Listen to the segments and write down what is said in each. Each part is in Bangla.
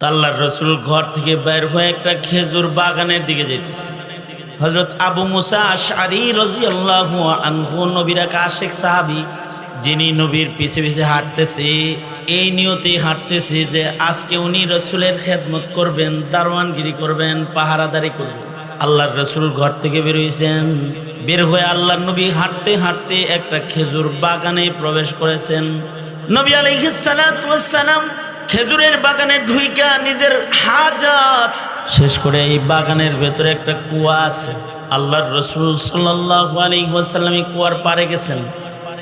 আল্লাহর রসুল ঘর থেকে বের হয়ে একটা খেজুর বাগানের দিকে যেতেছে হজরত আবু মুসা আশারি রাজি আল্লাহ আনহু, নবীর এক আশেক সাহাবি, যিনি নবীর পিছে পিছে হাঁটতেছে, এই নিয়তে হাঁটতেছে যে আজকে উনি রসুলের খেদমত করবেন, দারোয়ানগিরি করবেন, পাহারাদারি করবেন। আল্লাহর রসুল ঘর থেকে বেরোইছেন বের হয়ে আল্লাহর নবী হাঁটতে হাঁটতে একটা খেজুর বাগানে প্রবেশ করেছেন। নবী আলাইহিস সালাম খেজুরের বাগানে ঢুইকা নিজের হাজাত। শেষ করে এই বাগানের ভেতরে একটা কুয়া আছে। আল্লাহর রসুল সাল্লাহ এই কুয়ার পারে গেছেন।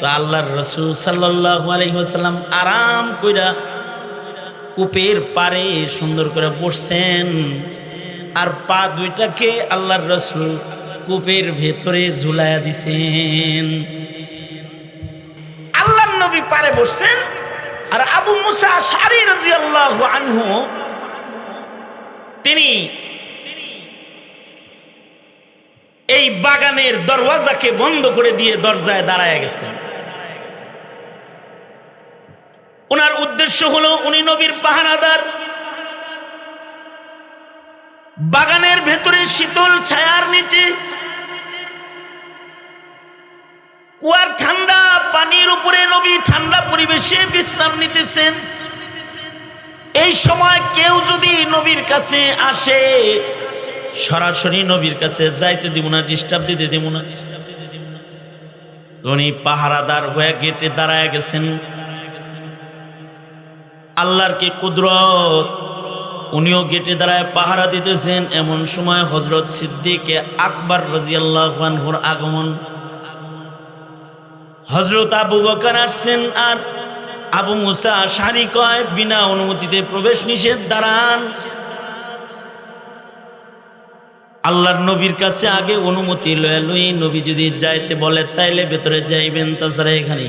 তো আল্লাহর রসুল সাল্লাহ আরাম কইরা কূপের পারে সুন্দর করে বসছেন। আর পা দুইটাকে আল্লাহর রসুল কূপের ভেতরে ঝুলাইয়া দিছেন। আল্লাহ নবী পারে বসছেন। আর আবু মুসা সারি রাজিয়াল্লাহু আনহু, তিনি এই বাগানের দরওয়াজাকে বন্ধ করে দিয়ে দরজায় দাঁড়ায় গেছেন। ওনার উদ্দেশ্য হলো, উনি নবীর পাহারাদার। বাগানের ভেতরে শীতল ছায়ার নিচে, কুয়ার ঠান্ডা পানির উপরে নবী ঠান্ডা পরিবেশে বিশ্রাম নিতেছেন। এই সময় কেউ যদি নবীর কাছে আসে, সরাসরি নবীর কাছে যাইতে দিব না ডিস্টার্ব দিতে দিব না। উনি পাহারাদার হয়ে গেটে দাঁড়ায় গেছেন। আল্লাহর কি কুদরত? উনিও গেটে দাঁড়ায় পাহারা দিতেছেন। এমন সময় হজরত সিদ্দিকে আকবর রাজিয়াল্লাহুর আগমন হজরত আবু বকার আসছেন আর আবু মুসা সারি কয়, বিনা অনুমতিতে প্রবেশ নিষেধ, দাঁড়ান। আল্লাহর নবীর কাছে আগে অনুমতি লয়ে লই নবী যদি যাইতে বলে, তাইলে ভেতরে যাইবেন, তাছাড়া এখানে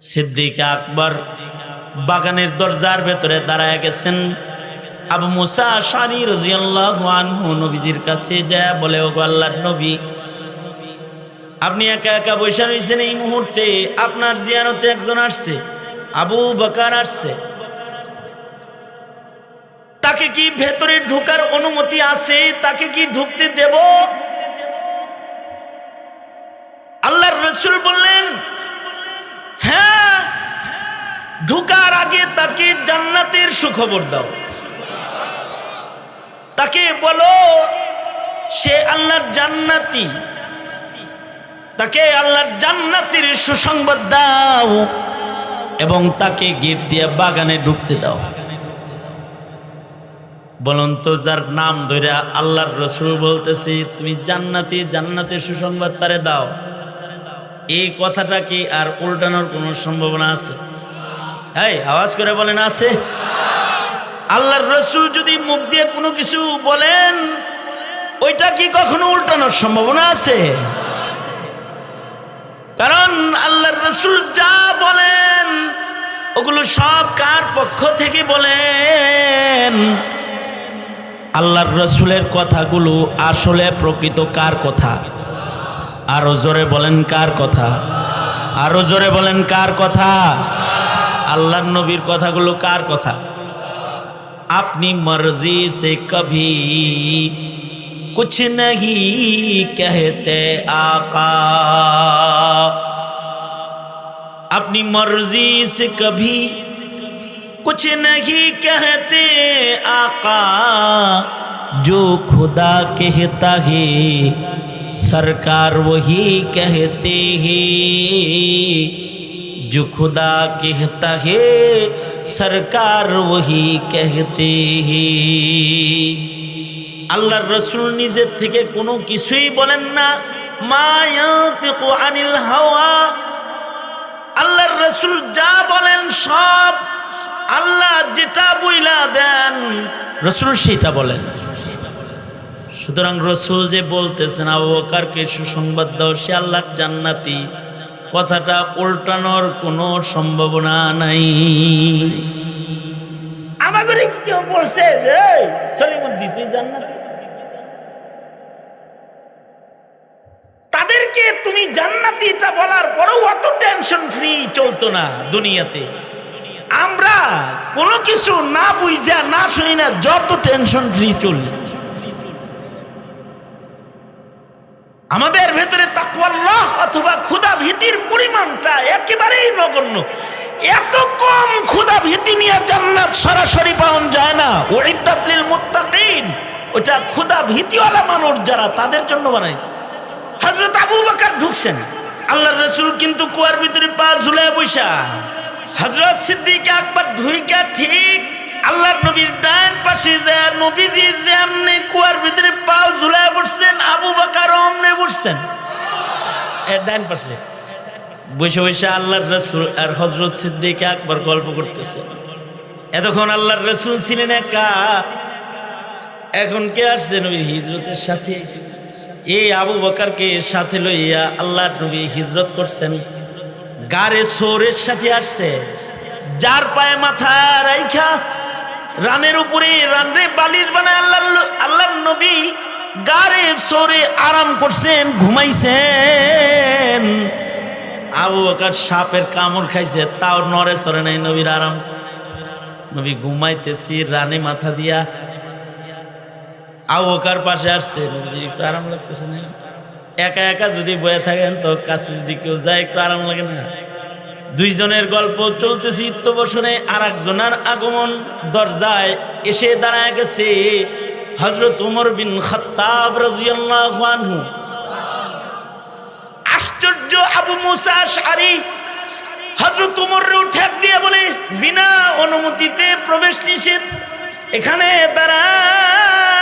সিদ্দিক আকবর বাগানের দরজার ভেতরে দাঁড়ায় গেছেন। আবু মুসা সারি রাজিয়াল্লাহু আনহু নবীজির কাছে যায় বলে ও আল্লাহর নবী আপনি একা একা বসে রয়েছেন এই মুহূর্তে, আপনার জিয়ারতে একজন আসছে, আবু বকার আসছে। তাকে কি ভেতরে ঢোকার অনুমতি আছে? তাকে কি ঢুকতে দেব? আল্লাহর রসুল বললেন হ্যাঁ ঢুকার আগে তাকে জান্নাতের সুখবর দাও। তাকে বলো, সে আল্লাহর জান্নাতি। তাকে আল্লাহর জান্নাতের সুসংবাদ দাও এবং তাকে গেট দিয়ে বাগানে ঢুকতে দাও। বলুন তো, যার নাম ধরে আল্লাহর রসুল বলতেছি, তুমি জান্নাতি জান্নাতের সুসংবাদ তারে দাও। এই কথাটা কি আর উল্টানোর কোনো সম্ভাবনা আছে? এই, আওয়াজ করে বলেন, আছে। আল্লাহর রসুল যদি মুখ দিয়ে কোনো কিছু বলেন, ওইটা কি কখনো উল্টানোর সম্ভাবনা আছে? কারণ আল্লাহর রসুল যা বলেন, ওগুলো সব কার পক্ষ থেকে বলেন? আল্লাহর রসুলের কথাগুলো আসলে প্রকৃত কার কথা? আরও জোরে বলেন কার কথা? আরও জোরে বলেন কার কথা? আল্লাহর নবীর কথাগুলো কার কথা? আপনি মর্জি সে কভি कुछ नहीं कहते आका। अपनी मर्ज़ी से कभी कुछ नहीं कहते आका। जो खुदा कहता है, सरकार वही कहते हैं। जो खुदा कहता है, सरकार वही कहते हैं। আল্লাহর রসুল নিজের থেকে কোনো কিছুই বলেন না। আনিল হাওয়া। আল্লাহর রসুল যা বলেন সব আল্লাহ যেটা বইলা দেন, রসুল সেটা বলেন। সুতরাং রসুল যে বলতেছেন, আবু বকরকে সুসংবাদ দাও, সে আল্লাহর জান্নাতি। কথাটা উল্টানোর কোনো সম্ভাবনা নাই। আমাদের কেউ বলছে যে সলিমুদ্দিন, তুই জান্নাতি? তাদেরকে তুমি জান্নাতি এটা বলার পরেও অত টেনশন ফ্রি চলতো না দুনিয়াতে। আমরা কোনো কিছু না বুঝা, না শুনি না, যত টেনশন ফ্রি চলবে আমাদের ভেতরে তাকওয়াল্লাহ অথবা ক্ষুধা ভীতির পরিমাণটা একেবারেই নগণ্য। এত কম ক্ষুধা ভীতি নিয়ে জান্নাত সরাসরি পাওয়া যায় না। ওইদাতলিল মুত্তাকিন। ওটা ক্ষুধা ভীতিওয়ালা মানুষ যারা তাদের জন্য বানাইছে। হযরত আবু বকর ঢুকছেন। আল্লাহর রসুল কিন্তু কুয়ার ভিতরে পা ঝুলায় বৈশা হযরত সিদ্দিক আকবর ঢুইকা ঠিক আল্লাহর নবীর ডান পাশে যায়, নবীজি যেমনি কুয়ার ভিতরে পাও ঝুলায় বসছেন, আবু বকর অমনে বসছেন। ডান পাশে। বসে বসে আল্লাহর রসুল আর হজরত সিদ্দিক আকবর গল্প করতেছে। এতক্ষণ আল্লাহর রসুল ছিলেন একা। এখন কে আসছে নবীর হিজরতের সাথে? এই আবু বকারকে সাথে লইয়া আল্লাহর নবী হিজরত করছেন। গারে সোরের সাথে আসছে। যার পায়ে মাথা রাইখা, রানের উপরে রানরে বালিশ বানায় আল্লাহ আল্লাহর নবী গারে সোরে আরাম করছেন, ঘুমাইছেন। আবু বকর সাপের কামড় খাইছে, তাও নরে সরে নাই নবীর আরাম। নবী ঘুমাইতেছি, রানে মাথা দিয়া আবু বকর পাশে আসছে। একটু আরাম লাগতেছে না? একা একা যদি বয়ে থাকেন তো কাছে যদি কেউ যায়, একটু আরাম লাগে না? দুইজনের গল্প চলতেছে ইত্যবসনে আর একজনের আগমন দরজায় এসে দাঁড়ায় গেছে হজরত উমর বিন খত্তাব রাজিয়াল্লাহু আশ্চর্য আবু মুসা শারি হজরত উমর ঠেক দিয়ে বলে, বিনা অনুমতিতে প্রবেশ নিষেধ। এখানে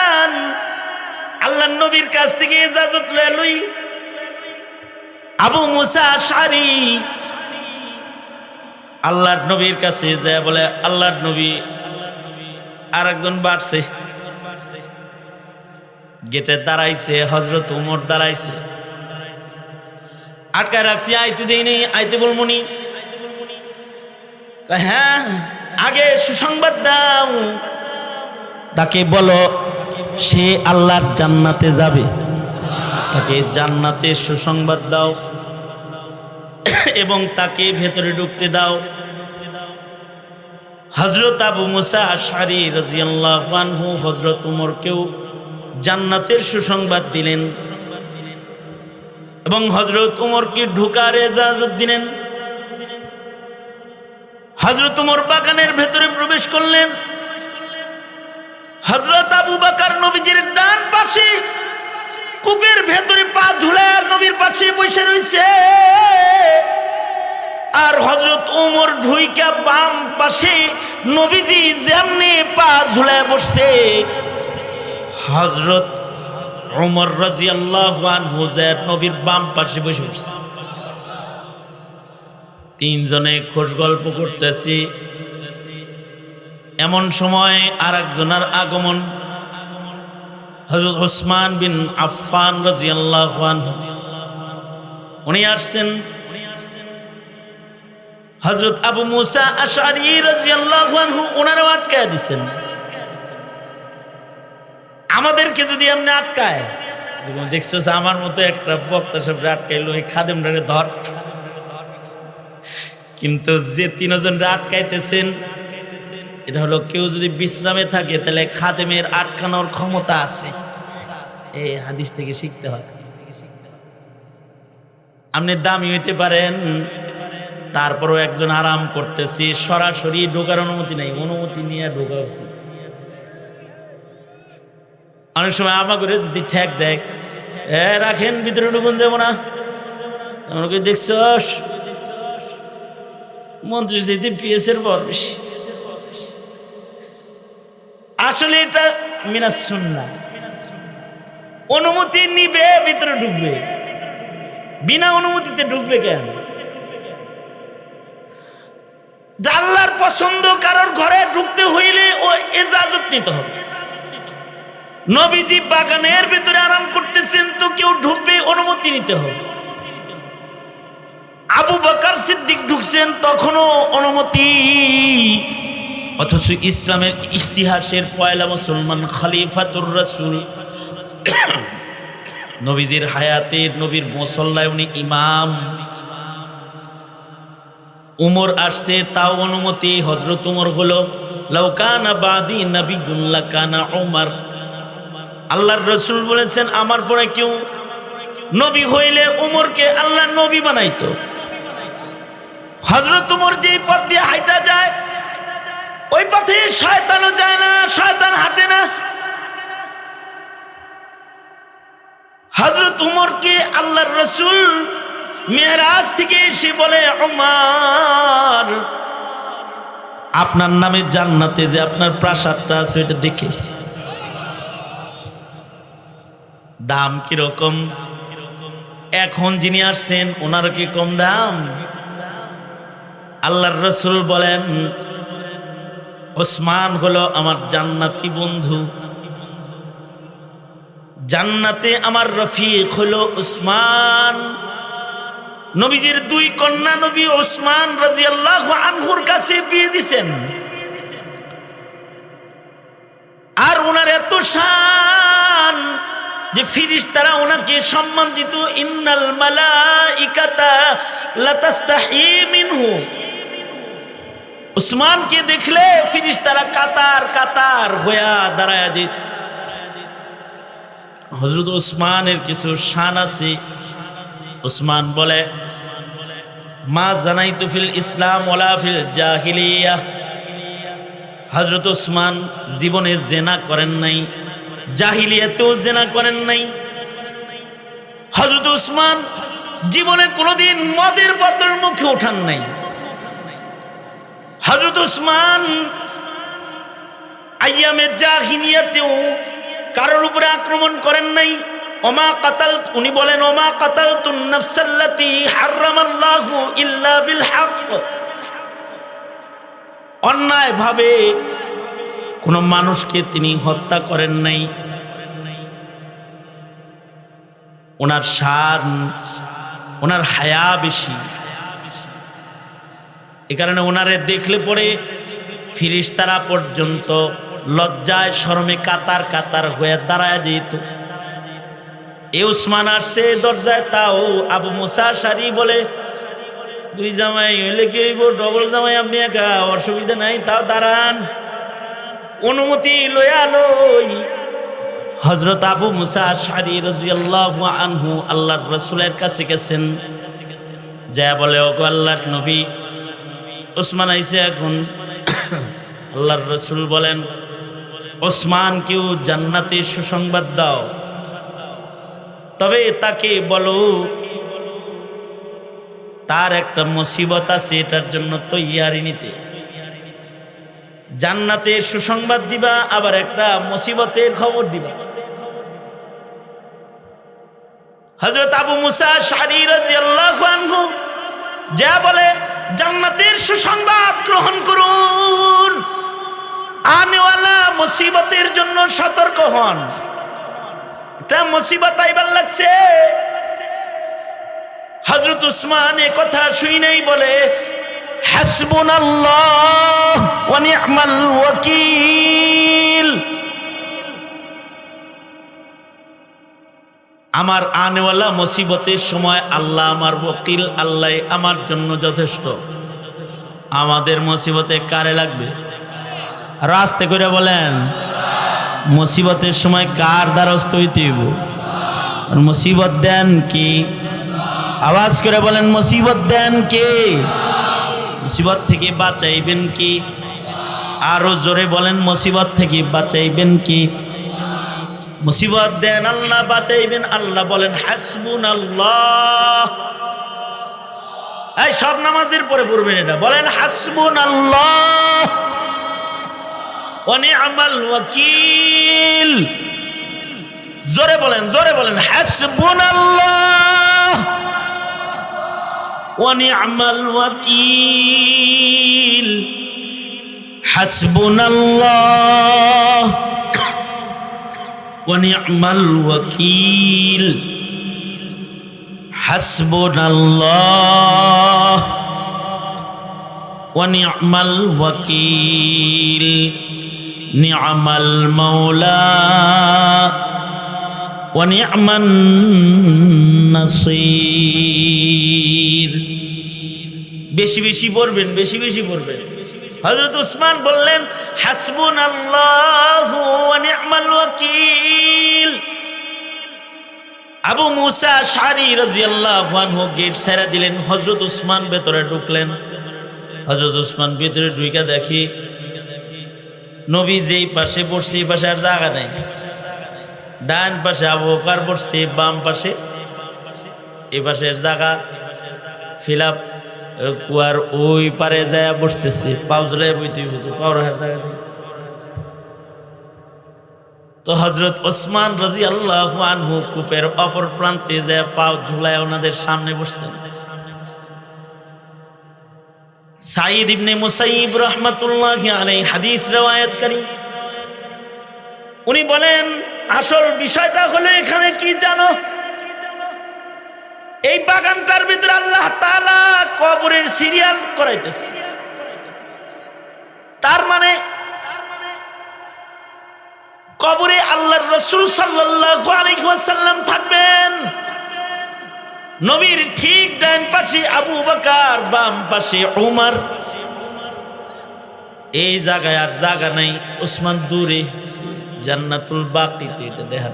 দাঁড়ান আল্লাহ নবীর কাছ থেকে ইজাজত লই। আবু মুসা শারি আল্লাহর নবীর কাছে যায় বলে, আল্লাহর নবী আর একজন বাড়ছে। গেটে দাঁড়াইছে হজরত উমর দাঁড়াইছে। আটকায় রাখছি, আইতে দেয়নি আইতে বলমনি হ্যাঁ আগে সুসংবাদ দাও। তাকে বলো সে আল্লাহর জান্নাতে যাবে। তাকে জান্নাতে সুসংবাদ দাও এবং তাকে ভেতরে ঢুকতে দাও। হজরত আবু মুসা আশারি রাজিয়াল্লাহু হজরত উমরকেও জান্নাতের সুসংবাদ দিলেন এবং হজরত উমরকে ঢুকার এজাজত দিলেন। হজরত উমর বাগানের ভেতরে প্রবেশ করলেন। হজরত আবু বাকার নবীজির ডান পাশে, কূপের ভেতরে পা ঝুলায় আর নবীর পাশে বসে রয়েছে আর হজরত উমর ঢুইকা বাম পাশে নবীজি যেমনি পা ঝুলায় বসছে। হজরত ওমর রাজিয়াল্লাহু আনহু যে নবীর বাম পাশে বসে পড়ছে তিনজনে খোশ গল্প করতেছি। এমন সময় আর একজনের আগমন। হজরত ওসমান বিন আফফান রাজিয়াল্লাহু উনি আসছেন। হজরত আবু মুসা আশারি রাজিয়াল্লাহু আনহু ওনারাও আটকায় দিছেন। আমাদেরকে যদি এমনি আটকায় দেখছ আমার মতো একটা বক্তা সব আটকাইলো, এই খাদেম রে ধর। কিন্তু যে তিনজন আটকাইতেছেন এটা হলো কেউ যদি বিশ্রামে থাকে, তাহলে খাদেমের আটকানোর ক্ষমতা আছে। এই হাদিস থেকে শিখতে হয়। আপনি দামি হইতে পারেন, তারপরও একজন আরাম করতেছি, সরাসরি ঢোকার অনুমতি নাই, অনুমতি নিয়ে ঢোকা উচিত। অনেক সময় আমা করে যদি ঠেক দেখ এ, রাখেন, ভিতরে ঢুকুন, যাব না। দেখছ মন্ত্রী যেতে পিএসের বর বেশি। আসলে এটা মিনা শুননা অনুমতি নিবে, ভিতরে ঢুকবে। বিনা অনুমতিতে ঢুকবে কেন? আল্লাহর পছন্দ কারোর ঘরে ঢুকতে হইলে ও এজাজত নিতে হবে। নবীজি বাগানের ভিতরে আরাম করতেছেন তো কেউ ঢুকবে, অনুমতি নিতে হবে। আবু বকার সিদ্দিক ঢুকছেন, তখনও অনুমতি অথচ ইসলামের ইতিহাসের পয়লা মুসলমান খালিফাতুর রাসূল। নবীজির হায়াতের নবীর মুসল্লায় উনি ইমাম। উমর আসছে, তাও অনুমতি হজরত উমর হলো লৌকানা বাদি নবীগুল্লা কানা উমর। আল্লাহর রসুল বলেছেন, আমার পরে কেউ নবী হইলে উমরকে আল্লাহ নবী বানাইতো। হজরত উমর যেই পথ দিয়ে হাইটা যায় ওই পথে শয়তানও যায় না, শয়তান হাঁটে না। হজরত উমরকে আল্লাহর রসুল মেয়েরাজ থেকে এসে বলে, উমার, আপনার নামে জান্নাতে যে আপনার প্রাসাদটা আছে, ওইটা দেখেছি দাম কীরকম? এখন যিনি আসছেন ওনার কি কম দাম? আল্লাহর রসুল বলেন ওসমান হলো আমার জান্নাতি বন্ধু। জান্নাতে আমার রফিক হলো উসমান নবীজির দুই কন্যা নবী ওসমান রাজি আল্লাহ আনহুর কাছে বিয়ে দিছেন। আর ওনার এত শান যে ফিরিস তারা ওনাকে সম্মান দিত, ইন্নাল মালাইকাতা লাতাস্তাহি মিনহু। উসমানকে দেখলে ফিরিস তারা কাতার কাতার হইয়া দাঁড়ায় যেত। হজরত উসমানের কিছু শান আছে। উসমান বলে, মা জানাই ফিল ইসলাম ওলা ফিল জাহিলিয়া। হজরত উসমান জীবনে জেনা করেন নাই, জাহিলিয়াতেও জেনা করেন নাই। হজরত উসমান জীবনে কোনোদিন মদের বোতল মুখে ওঠান নাই। হজরত উসমান আইয়ামে জাহিলিয়াতেও কারোর উপরে আক্রমণ করেন নাই। ওমা কাতাল উনি বলেন, ওমা কাতাল তুন্নাফসাল্লাতি হারামাল্লাহু ইল্লা বিল হক। অন্যায় ভাবে কোনো মানুষকে তিনি হত্যা করেন নাই। ওনার শান, ওনার হায়া বেশি। এ কারণে ওনারে দেখলে পরে ফিরিস্তারা পর্যন্ত লজ্জায় শরমে কাতার কাতার হয়ে দাঁড়ায় যেত। এ উসমান আসছে দরজায়, তাও আবু মুসা সারি বলে, দুই জামাই হইলে কি হইব? ডবল জামাই আপনি একা, অসুবিধা নাই, তাও দাঁড়ান। অনুমতি লয়া লই হজরত আবু মুসা সারি রাজিয়াল্লাহ আনহু আল্লাহর রসুলের কাছে গেছেন। যা বলে, ওগো আল্লাহর নবী ওসমান আইসে এখন। আল্লাহর রসুল বলেন, ওসমান কেউ জান্নাতে সুসংবাদ দাও। তবে তাকে বলো, তার একটা মুসিবত আছে এটার জন্য তৈয়ারি নিতে। জান্নাতে সুসংবাদ দিবা, আবার একটা মুসিবতের খবর দিবা। হজরত আবু মুসা শারি রাদিয়াল্লাহু আনহু যা বলে জান্নাতের সুসংবাদ গ্রহণ করুন। আনেওয়ালা মুসিবতের জন্য সতর্ক হন। এটা মুসিবত আইবার লাগছে। হজরত উসমান এ কথা শুই নাই বলে হাসবুন আল্লাহ ওয়ানি'মাল ওয়াকিল। আমার আনেওয়ালা মুসিবতের সময় আল্লাহ আমার বকিল, আল্লাহ আমার জন্য যথেষ্ট। আমাদের মুসিবতে কারে লাগবে? রাস্তে করে বলেন, মুসিবতের সময় কার দ্বারস্থ হইতে মুসিবত দেন কি? আওয়াজ করে বলেন, মুসিবত দেন কে? মুসিবত থেকে বাঁচাইবেন কি? আরও জোরে বলেন, মুসিবত থেকে বাঁচাইবেন কি? মুসিবত দেন, আল্লাহ বাঁচাইবেন। আল্লাহ বলেন হাসবুন আল্লাহ এই সব নামাজের পরে পড়বেন এটা। বলেন হাসবুন আল্লাহ অনি'মাল ওয়াকিল। জোরে বলেন জোরে বলেন হাসবুন আল্লাহ অনি'মাল ওয়াকিল। হাসবুন আল্লাহ ونعم الوكيل حسبنا الله ونعم الوكيل نعم المولى ونعم النصير বেশি বেশি পড়বেন বেশি বেশি পড়বেন হজরত উসমান বললেন হাসবুন আল্লাহ আবু মুসা শারি রাজিয়াল্লাহু আনহু গেট ছেড়ে দিলেন হজরত উসমান ভেতরে ঢুকলেন। হজরত উসমান ভেতরে ঢুকে দেখি, নবী যেই পাশে বসছে এই পাশে আর জায়গা নেই। ডান পাশে আবু বকর বসছে বাম পাশে এই পাশের জায়গা ফিল আপ কুয়ার ওই পারে যায় বসতেছে, পাও জলে বইতে। তো হজরত ওসমান রাজি আল্লাহ আনহু কূপের অপর প্রান্তে যায় পাও ঝুলায় ওনাদের সামনে বসছেন। সাইদ ইবনে মুসাইব রহমতুল্লাহ আলাই হাদিস রেওয়ায়াতকারী। উনি বলেন, আসল বিষয়টা হলো এখানে কি জানো? এই বাগানটার ভিতরে আল্লাহ তালা কবরের সিরিয়াল করাইতেছে। তার মানে কবরে আল্লাহর রসুল ওয়াসাল্লাম থাকবেন। নবীর ঠিক ডান পাশে আবু বকর, বাম পাশে উমার। এই জায়গায় আর জায়গা নাই ওসমান দূরে। জান্নাতুল বাকিতে, এটা দেখা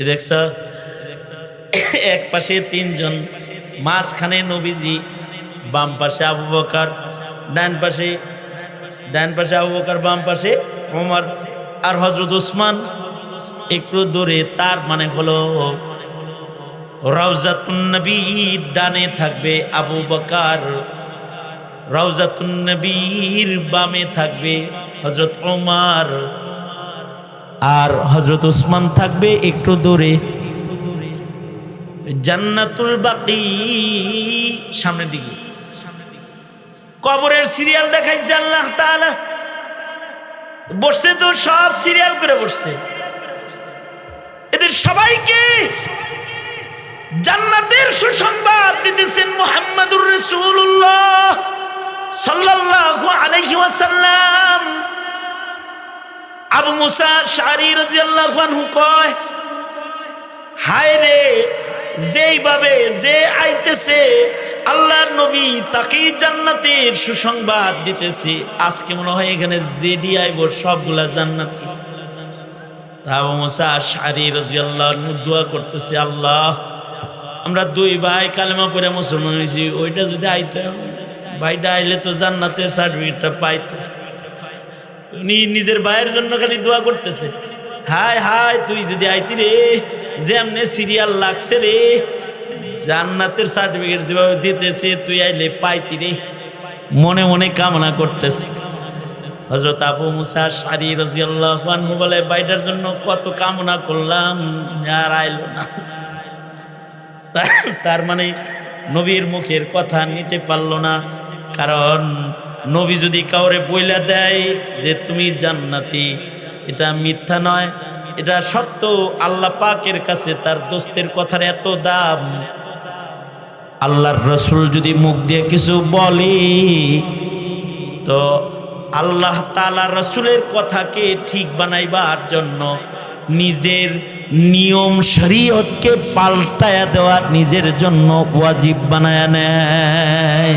এ দেখছ? এক পাশে তিনজন, মাঝখানে নবীজি, বাম পাশে আবু বকর, ডান পাশে ডান পাশে আবু বকর, বাম পাশে ওমর আর হজরত উসমান একটু দূরে, তার মানে হলো নবীর ডানে থাকবে আবু বকার নবীর বামে থাকবে হজরত ওমর আর হজরত উসমান থাকবে একটু দূরে। জান্নাতুল বাকি। সামনের দিকে। কবরের সিরিয়াল দেখাইছে আল্লাহ তাআলা। বসছে তো, সব সিরিয়াল করে বসছে। এদের সবাইকে জান্নাতের সুসংবাদ দিতেছেন মুহাম্মাদুর রাসূলুল্লাহ সাল্লাল্লাহু আলাইহি ওয়াসাল্লাম। আবু মুসা শারি রাদিয়াল্লাহু আনহু কয়, হায় রে যেইভাবে যে আইতেছে, আল্লাহর নবী তাকেই জান্নাতের সুসংবাদ দিতেছে। আজকে মনে হয় এখানে জেডি আইব সবগুলা জান্নাতি। আল্লাহ, আমরা দুই ভাই কালেমা হয়েছি, ওইটা যদি আইতো ভাইটা আইলে তো সার্টিফিকেটটা উনি নিজের ভাইয়ের জন্য খালি দোয়া করতেছে, হায় হায়, তুই যদি আইতি রে যেমনে সিরিয়াল লাগছে রে। জান্নাতের সার্টিফিকেট যেভাবে দিতেছে, তুই আইলে পাইতি রে। মনে মনে কামনা করতেছি। হজরত আবু মুসা শারি রাজিয়াল্লাহ বলে বাইটার জন্য কত কামনা করলাম, আর আইলো না। তার মানে নবীর মুখের কথা নিতে পারল না। কারণ নবী যদি কাউরে বইলা দেয় যে, তুমি জান্নাতি, এটা মিথ্যা নয়। এটা সত্য, আল্লাহ পাকের কাছে তার দোস্তের কথার এত দাম। আল্লাহর রসুল যদি মুখ দিয়ে কিছু বলে, তো আল্লাহ তালা রসুলের কথাকে ঠিক বানাইবার জন্য নিজের নিয়ম শরীয়তকে পাল্টায়া দেওয়া নিজের জন্য ওয়াজিব বানায় নেয়।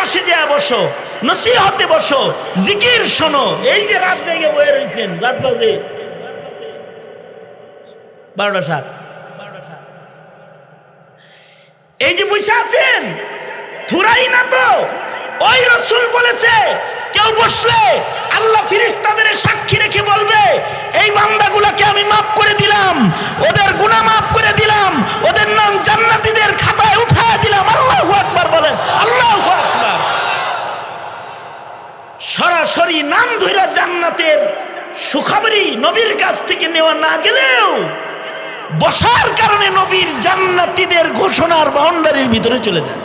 পাশে যায় বসো, নসিহতে বসো, জিকির শোনো। এই যে রাত জেগে বয়ে রয়েছেন রাত বাজে। বারোটা সাত। এই যে বসে আছেন, থুরাই না তো? ওই রসুল বলেছে কেউ বসলে আল্লাহ ফিরিস্তাদের সাক্ষী রেখে বলবে, এই বান্দাগুলোকে আমি মাফ করে দিলাম, ওদের গুনাহ মাফ করে দিলাম, ওদের নাম জান্নাতীদের খাতায় উঠায় দিলাম। আল্লাহু আকবার বলেন, আল্লাহু আকবার। সরাসরি নাম ধইরা জান্নাতের সুখবরী নবীর কাছ থেকে নেওয়া না গেলেও বসার কারণে নবীর জান্নাতীদের ঘোষণার বাউন্ডারির ভিতরে চলে যায়।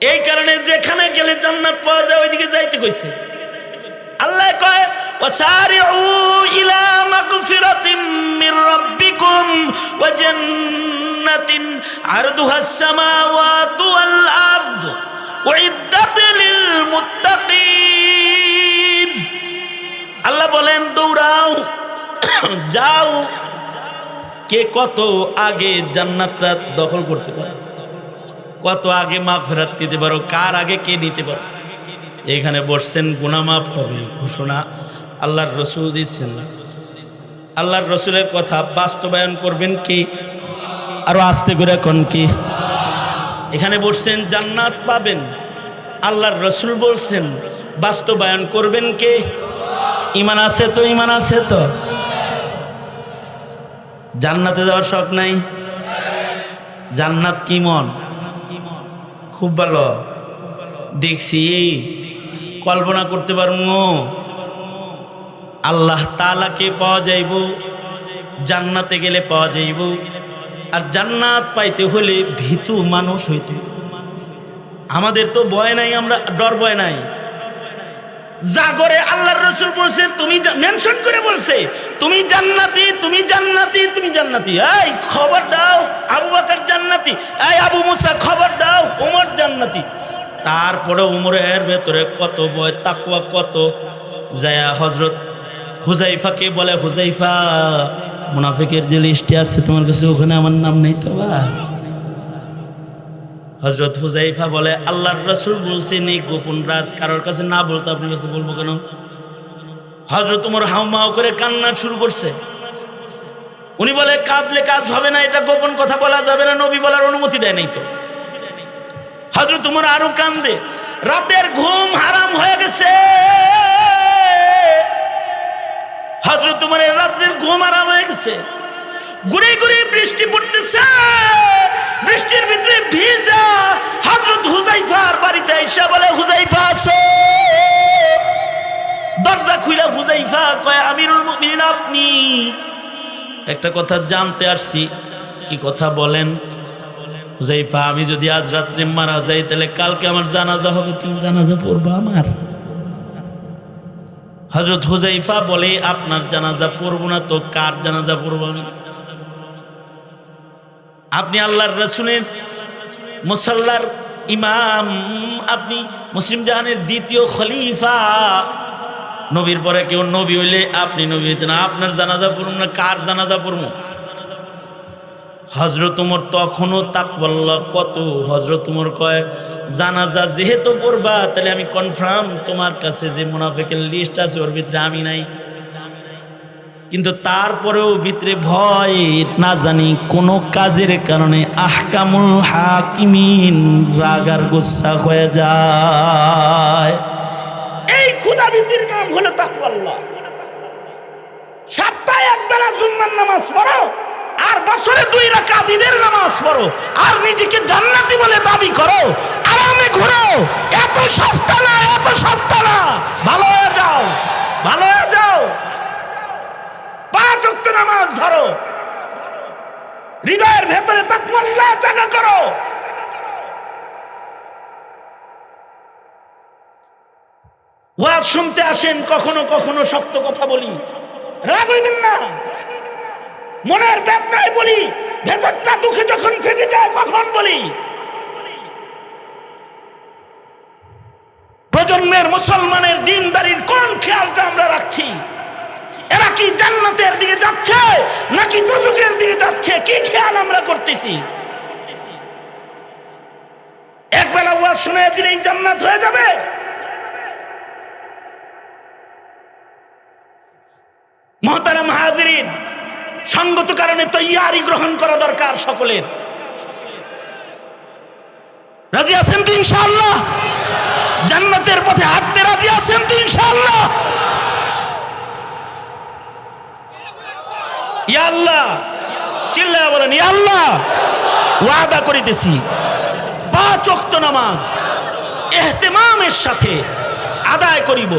এই কারণে যেখানে গেলে জান্নাত পাওয়া যায় ওইদিকে যাইতে কইছে আল্লাহ কয় وسارعوا إلى مغفرة من ربكم وجنة عرضها السماوات والأرض أعدت للمتقين আল্লাহ বলেন দৌড়াও যাও কে কত আগে জান্নাতটা দখল করতে পারো কত আগে মাঘ ফেরাত দিতে পারো? কার আগে কে নিতে পারো? এখানে বসছেন গুনামাফ হবে ঘোষণা। আল্লাহর রসুল দিচ্ছেন আল্লাহর রসুলের কথা বাস্তবায়ন করবেন কি? আরও আস্তে করে কোন কি? এখানে বসছেন, জান্নাত পাবেন। আল্লাহর রসুল বলছেন, বাস্তবায়ন করবেন কে? ইমান আছে তো, ইমান আছে তো। জান্নাতে যাওয়ার শখ নাই? জান্নাত কি মন? খুব ভালো। দেখছি কল্পনা করতে পারব। আল্লাহ তালাকে পাওয়া যাইব, জান্নাতে গেলে পাওয়া যাইব। আর জান্নাত পাইতে হলে ভীতু মানুষ হইত আমাদের তো ভয় নাই, আমরা ডর ভয় নাই। জাগরে আল্লাহর রসুল বলছে, তুমি মেনশন করে বলছে, তুমি জান্নাতি তুমি জান্নাতি তুমি জান্নাতি। এই, খবর দাও, আবু বাকার জান্নাতি। এই, আবু মুসা, খবর দাও ওমর জান্নাতি। তারপরে উমরের ভেতরে কত বয় তাকুয়া কত। জায়া হজরত হুজাইফাকে বলে হুজাইফা মুনাফিকের যে লিস্টে আছে তোমার কাছে, ওখানে আমার নাম নেই তো বা হজরত হুজাইফা বলে, আল্লাহর রসুল বলছেন এই গোপন রাজ কারোর কাছে না বলতো আপনার কাছে বলব কেন? হজরত উমর হাউমাউ করে কান্না শুরু করছে। উনি বলে, কাঁদলে কাজ হবে না, এটা গোপন কথা বলা যাবে না, নবী বলার অনুমতি দেয় নাই তো। হজরত উমর আরও কান্দে, রাতের ঘুম হারাম হয়ে গেছে। হজরত উমরের রাত্রের ঘুম হারাম হয়ে গেছে। ঘুরে ঘুরে বৃষ্টি পড়তেছে। বৃষ্টির ভিতরে ভিজা হজরত হুজাইফার বাড়িতে এসে বলে হুজাইফা আসো। দরজা খুলে হুজাইফা কয়, আমিরুল মুমিনিন, আপনি? একটা কথা জানতে আসছি। কি কথা বলেন? হুজাইফা আমি যদি আজ রাত্রে মারা যাই, তাহলে কালকে আমার জানাজা হবে, তুমি জানাজা পড়বা আমার? হজরত হুজাইফা বলে, আপনার জানাজা পড়ব না তো কার জানাজা পড়ব আমি? আপনি আল্লাহর রসুলের মুসাল্লার ইমাম, আপনি মুসলিম জাহানের দ্বিতীয় খলিফা। নবীর পরে কেউ নবী হইলে আপনি নবী হইতেন আপনার জানাজা পড়ুন না, কার জানাজা পড়ব? হজরত উমর তখনও তাকবল্লা কত হজরত উমর কয়, জানাজা যেহেতু পড়বা, তাহলে আমি কনফার্ম তোমার কাছে যে মুনাফেকের লিস্ট আছে, ওর ভিতরে আমি নাই। কিন্তু তারপরেও ভিতরে ভয়, না জানি কোন কাজের কারণে আহকামুল হাকিমিন রাগার গোসা হয়ে যায়। এই খুদাবিদির নাম হলো তাকওয়াল্লাহ। সপ্তাহে এক বেলা জুম্মার নামাজ পড়ো, আর বছরে দুই রাকাত ঈদের নামাজ পড়ো, আর নিজেকে জান্নাতি বলে দাবি করো, আরামে ঘুরো। এত সস্তা না, এত সস্তা না। ভালো হয়ে যাও, ভালো হয়ে যাও। হৃদয়ের ভেতরে জায়গা করো। ওয়াজ শুনতে আসেন, কখনো কখনো শক্ত কথা বলি। না মনের বেদনায় বলি। ভেতরটা দুঃখে যখন ফেটে যায়, তখন বলি। প্রজন্মের মুসলমানের দিনদারির কোন খেয়ালটা আমরা রাখছি? এরা কি জান্নাতের দিকে যাচ্ছে নাকি দুজকের দিকে যাচ্ছে? কি খেয়াল আমরা করতেছি? একবেলা ওয়াজ শুনে দিলেই জান্নাত হয়ে যাবে। মহতারাম হাজিরিন, সঙ্গত কারণে তৈয়ারি গ্রহণ করা দরকার সকলের। রাজি আছেন তো জান্নাতের পথে হাঁটতে রাজি আছেন তো ইয়া আল্লাহ। বলেন, ইয়া আল্লাহ। ওয়াদা করিতেছি। পাঁচ ওয়াক্ত নামাজ এহতেমামের সাথে আদায় করিব।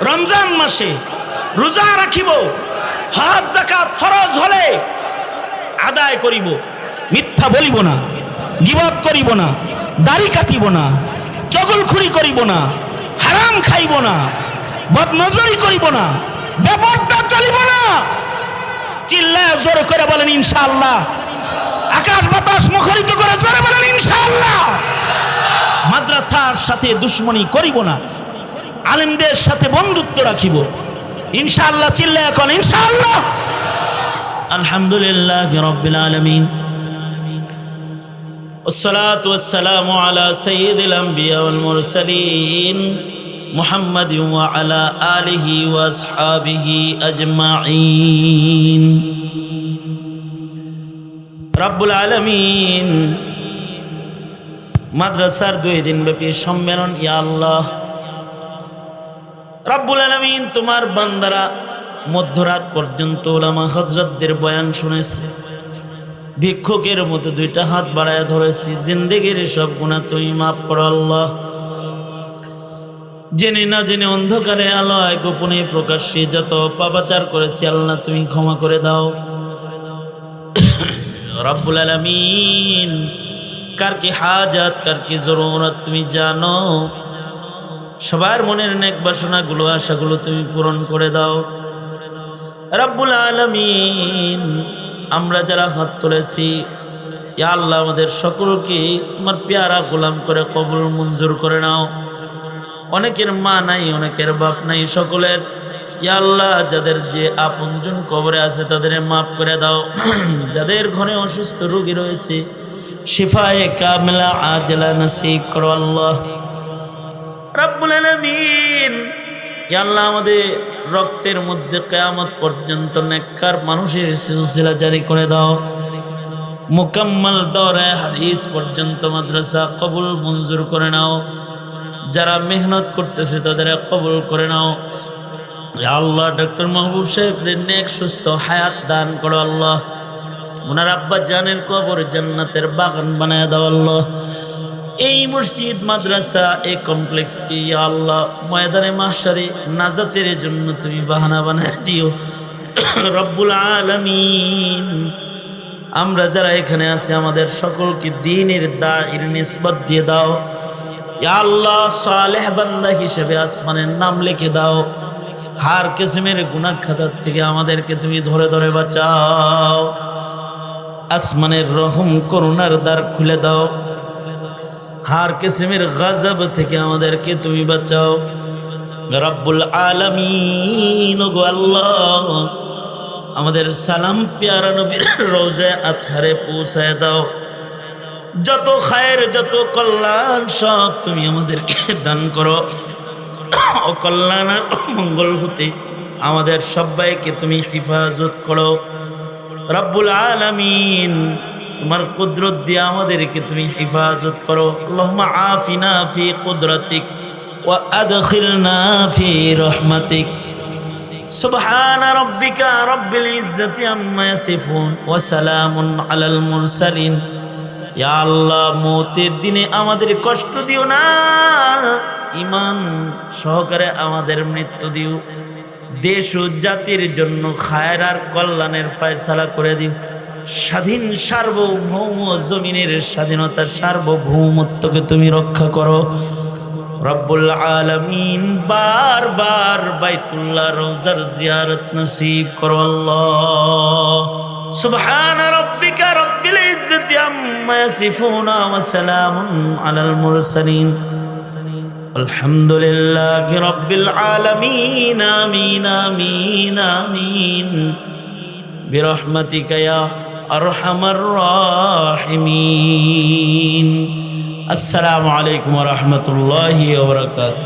রমজান মাসে রোজা রাখিব। হজ জাকাত ফরজ হলে আদায় করিব। মিথ্যা বলিব না, গিবত করিব না, দাড়ি কাটিব না, চগলখুরি করিব না, হারাম খাইব না, বদনজরি করিব না ব্যাপারটা চলিব না। চিল্লায় জোরে করে বলেন ইনশাআল্লাহ আকাশ বাতাস মুখরিত করে জোরে বলেন ইনশাআল্লাহ মাদ্রাসার সাথে দুশ্মনী করিব না আলেমদের সাথে বন্ধুত্ব রাখিব ইনশাআল্লাহ চিল্লায় এখন ইনশাআল্লাহ আলহামদুলিল্লাহ রব্বিল আলামিন والصلاة والسلام على سيد الأنبياء والمرسلين محمد وعلى آله وأصحابه أجمعين رب العالمين মাদ্রাসার দুই দিন ব্যাপী সম্মেলন ইয়া আল্লাহ রব্বুল আলমিন তোমার বান্দারা মধ্যরাত পর্যন্ত ওলামা হজরতদের বয়ান শুনেছে ভিক্ষুকের মতো দুইটা হাত বাড়ায় ধরেছি জিন্দেগির সব গুণা তুমি মাফ করো আল্লাহ জেনে না জেনে অন্ধকারে আলোয় গোপনে প্রকাশ্যে যত পাপাচার করেছি, আল্লাহ তুমি ক্ষমা করে দাও। রব্বুল আলমিন, কার কি হাজাত, কার কি জরুরত তুমি জানো? সবার মনের নেক বাসনাগুলো, আশাগুলো তুমি পূরণ করে দাও। রব্বুল আলমিন, আমরা যারা হাত তুলেছি আল্লাহ আমাদের সকলকে তোমার পেয়ারা গোলাম করে কবুল মঞ্জুর করে নাও। অনেকের মা নাই, অনেকের বাপ নাই, সকলের। আল্লাহ, যাদের যে আপনজন কবরে আছে, তাদের মাফ করে দাও। যাদের ঘরে অসুস্থ রোগী রয়েছে, শিফায়ে কামলা আজলা নসিব করো আল্লাহ। রাব্বুল আলামিন আল্লাহ, আমাদের রক্তের মধ্যে কেয়ামত পর্যন্ত নেককার মানুষের সিলসিলা জারি করে দাও। মুকাম্মাল দরে হাদিস পর্যন্ত মাদ্রাসা কবুল মঞ্জুর করে নাও। যারা মেহনত করতেছে তাদের কবুল করে নাও। আল্লাহ ডক্টর মাহবুব সাহেবের নেক, সুস্থ হায়াত দান করো আল্লাহ। ওনার আব্বা জানের কবর জান্নাতের বাগান বানায় দাও আল্লাহ। এই মসজিদ, মাদ্রাসা এই কমপ্লেক্স কি আল্লাহ, ময়দানে মাসারে নাজাতের জন্য তুমি বাহানা বানায় দিও। রব্বুল আলামিন, আমরা যারা এখানে আছি, আমাদের সকলকে দিনের দায়ের নিসবত দিয়ে দাও। আল্লাহ, সালেহ বান্দা হিসেবে আসমানের নাম লিখে দাও। হার কিসমের গুনাখাতার থেকে আমাদেরকে তুমি ধরে ধরে বাঁচাও। আসমানের রহম করুণার দ্বার খুলে দাও। হার কিসমের গজব থেকে আমাদেরকে তুমি বাঁচাও। রব্বুল আলামিন আল্লাহ, আমাদের সালাম পেয়ারা নবীর রোজে আথারে পৌঁছায় দাও। যত খায়ের যত কল্যাণ সব তুমি আমাদেরকে দান করো অকল্যাণ আর মঙ্গল হতে আমাদের সবাইকে তুমি হিফাজত করো রব্বুল আলামিন তোমার কুদরত দিয়ে আমাদেরকে তুমি হিফাজত করো আল্লাহুম্মা আফিনা ফি কুদরতিক ওয়া আদখিলনা ফি রহমাতিক سبحان ربك رب العزة عما يصفون وسلام على المرسلين ইয়া আল্লাহ, মৌতের দিনে আমাদের কষ্ট দিও না। ইমান সহকারে আমাদের মৃত্যু দিও। দেশ ও জাতির জন্য খায়ের আর কল্যাণের ফয়সালা করে দিও। স্বাধীন সার্বভৌম জমিনের স্বাধীনতার সার্বভৌমত্বকে তুমি রক্ষা করো। রব্বুল আলামিন বারবার বাইতুল্লাহ রওজার জিয়ারত নসিব করো আল্লাহ। সুবহান রাব্বিকা রব্বিল ইজ্জাতি عما يصفون وسلام على المرسلين الحمد لله رب العالمين آمين آمين آمين برحمتك يا أرحم الراحمين السلام عليكم ورحمة الله وبركاته